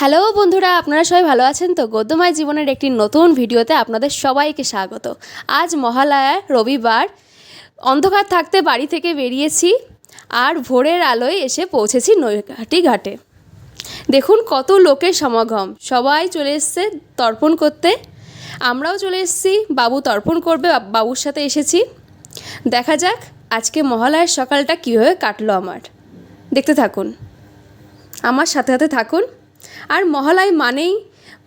Hello বন্ধুরা, আপনারা সবাই ভালো আছেন তো? গদ্যময় জীবনের একটি নতুন ভিডিওতে আপনাদের সবাইকে স্বাগত। আজ মহালয়া রবিবার, অন্ধকার থাকতে বাড়ি থেকে বেরিয়েছি আর ভোরের আলোয় এসে পৌঁছেছি নৈহাটি ঘাটে। দেখুন কত লোকের সমাগম। সবাই চলে এসছে তর্পণ করতে। আমরাও চলে এসেছি, বাবু তর্পণ করবে, বাবুর সাথে এসেছি। দেখা যাক আজকে মহালয়ার সকালটা কীভাবে কাটলো আমার। দেখতে থাকুন। আমার সাথে সাথে থাকুন। আর মহালয় মানেই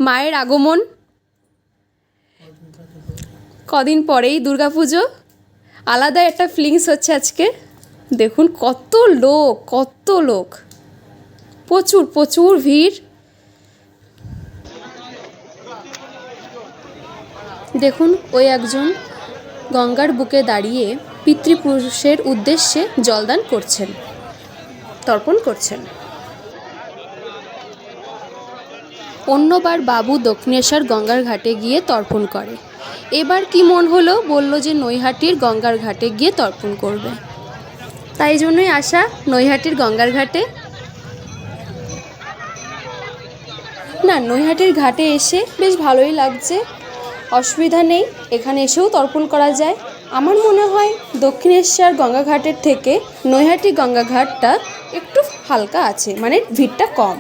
মায়ের আগমন। কদিন পরেই দুর্গাপুজো। আলাদা একটা ফিলিংস হচ্ছে আজকে। দেখুন কত লোক কত লোক। প্রচুর প্রচুর ভিড়। দেখুন ওই একজন গঙ্গার বুকে দাঁড়িয়ে পিতৃপুরুষের উদ্দেশ্যে জলদান করছেন, তর্পণ করছেন। অন্যবার বাবু দক্ষিণেশ্বর গঙ্গার ঘাটে গিয়ে তর্পণ করে। এবার কি মন হলো বলল যে নৈহাটির গঙ্গার ঘাটে গিয়ে তর্পণ করবে। তাই জন্যই আসা নৈহাটির গঙ্গার ঘাটে? না, নৈহাটির ঘাটে এসে বেশ ভালোই লাগছে। অসুবিধা নেই, এখানে এসেও তর্পণ করা যায়। আমার মনে হয় দক্ষিণেশ্বর গঙ্গা ঘাটের থেকে নৈহাটি গঙ্গা ঘাটটা একটু হালকা আছে মানে ভিড়টা কম।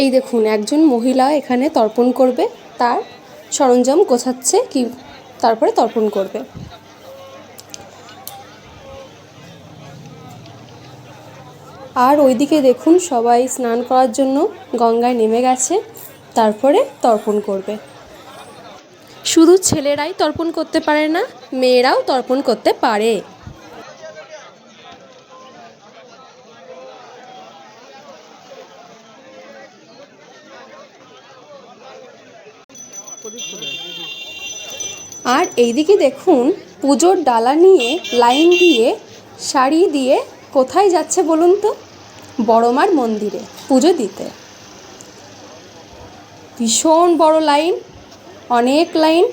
এই দেখুন, একজন মহিলা এখানে তর্পণ করবে, তার সরঞ্জাম গোছাচ্ছে কি, তারপরে তর্পণ করবে। আর ওইদিকে দেখুন, সবাই স্নান করার জন্য গঙ্গায় নেমে গেছে, তারপরে তর্পণ করবে। শুধু ছেলেরাই তর্পণ করতে পারে না, মেয়েরাও তর্পণ করতে পারে। আর এইদিকে দেখুন, পুজোর ডালা নিয়ে, লাইন দিয়ে, শাড়ি দিয়ে কোথায় যাচ্ছে বলুন তো? বড়মার মন্দিরে পুজো দিতে। ভীষণ বড় লাইন, অনেক লাইন।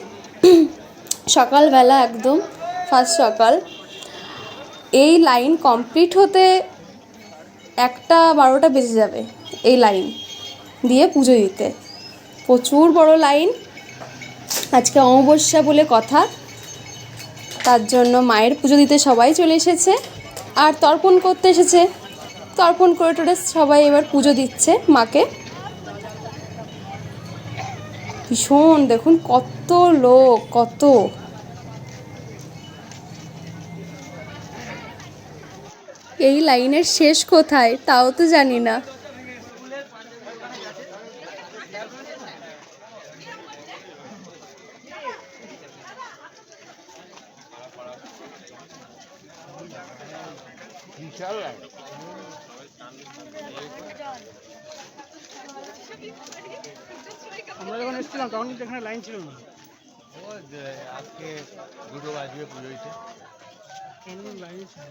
সকালবেলা একদম, ফার্স্ট সকাল। এই লাইন কমপ্লিট হতে একটা বারোটা বেজে যাবে, এই লাইন দিয়ে পুজো দিতে। প্রচুর বড় লাইন। আজকে অমাবস্যা বলে কথা। তার জন্য মায়ের পুজো দিতে সবাই চলে এসেছে। আর তর্পণ করতে এসেছে। তর্পণ করে টোরে সবাই এবার পুজো দিচ্ছে মাকে। ভীষণ, দেখুন কত লোক, কত। এই লাইনের শেষ কোথায়? তাও তো জানি না। আমরা যখন এসেছিলাম তখন কিন্তু এখানে লাইন ছিল না। ও আজকে দুটো বাজবে পুজো হইতে লাইন ছিল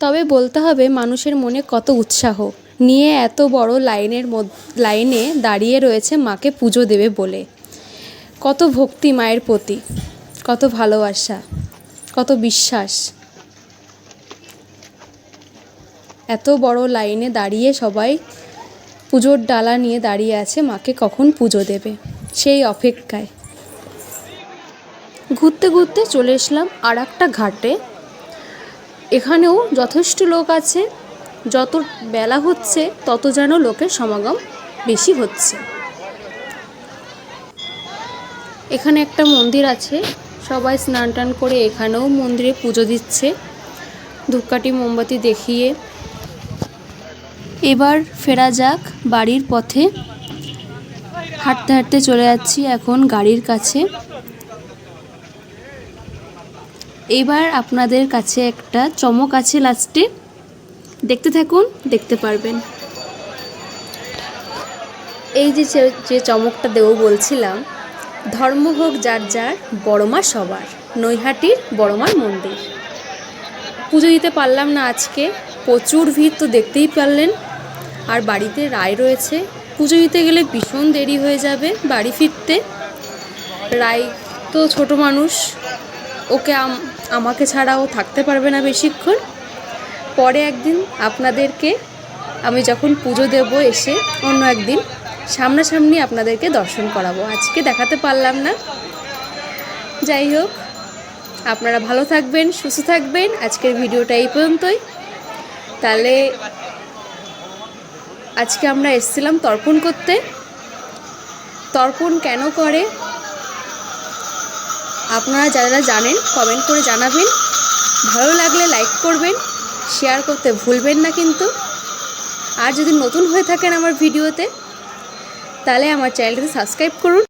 তবে বলতে হবে, মানুষের মনে কত উৎসাহ। নিয়ে এত বড় লাইনের লাইনে দাঁড়িয়ে রয়েছে মাকে পুজো দেবে বলে। কত ভক্তি মায়ের প্রতি, কত ভালোবাসা, কত বিশ্বাস। এত বড় লাইনে দাঁড়িয়ে সবাই পুজোর ডালা নিয়ে দাঁড়িয়ে আছে, মাকে কখন পুজো দেবে? সেই অপেক্ষায়। ঘুরতে ঘুরতে চলে এসলাম আর একটা ঘাটে। এখানেও যথেষ্ট লোক আছে, যত বেলা হচ্ছে তত যেন লোকের সমাগম বেশি হচ্ছে। এখানে একটা মন্দির আছে, সবাই স্নান টান করে এখানেও মন্দিরে পুজো দিচ্ছে। ধূপকাঠি, মোমবাতি দেখিয়ে। এবার ফেরা যাক বাড়ির পথে। হাঁটতে হাঁটতে চলে যাচ্ছি এখন গাড়ির কাছে। এবার আপনাদের কাছে একটা চমক আছে লাস্টে। দেখতে থাকুন, দেখতে পারবেন। এই যে যে- চমকটা দেবো বলছিলাম, ধর্ম হোক যার যার বড়মা সবার, নৈহাটির বড়মার মন্দির। পুজো দিতে পারলাম না আজকে, প্রচুর ভিড় তো দেখতেই পারলেন। আর বাড়িতে রায় রয়েছে, পুজো দিতে গেলে ভীষণ দেরি হয়ে যাবে বাড়ি ফিরতে। রায় তো ছোট মানুষ ওকে আম- আমাকে ছাড়াও থাকতে পারবে না বেশিক্ষণ। পরে একদিন আপনাদেরকে আমি যখন পুজো দেব এসে অন্য একদিন সামনাসামনি আপনাদেরকে দর্শন করাবো। আজকে দেখাতে পারলাম না। যাই হোক, আপনারা ভালো থাকবেন, সুস্থ থাকবেন। আজকের ভিডিওটা এই পর্যন্তই। তাহলে আজকে আমরা এসেছিলাম তর্পণ করতে। তর্পণ কেন করে? আপনারা যারা জানেন কমেন্ট করে জানাবেন। ভালো লাগলে লাইক করবেন শেয়ার করতে ভুলবেন না কিন্তু। আর যদি নতুন হয়ে থাকেন আমার ভিডিওতে, তাহলে আমার চ্যানেলটি সাবস্ক্রাইব করুন।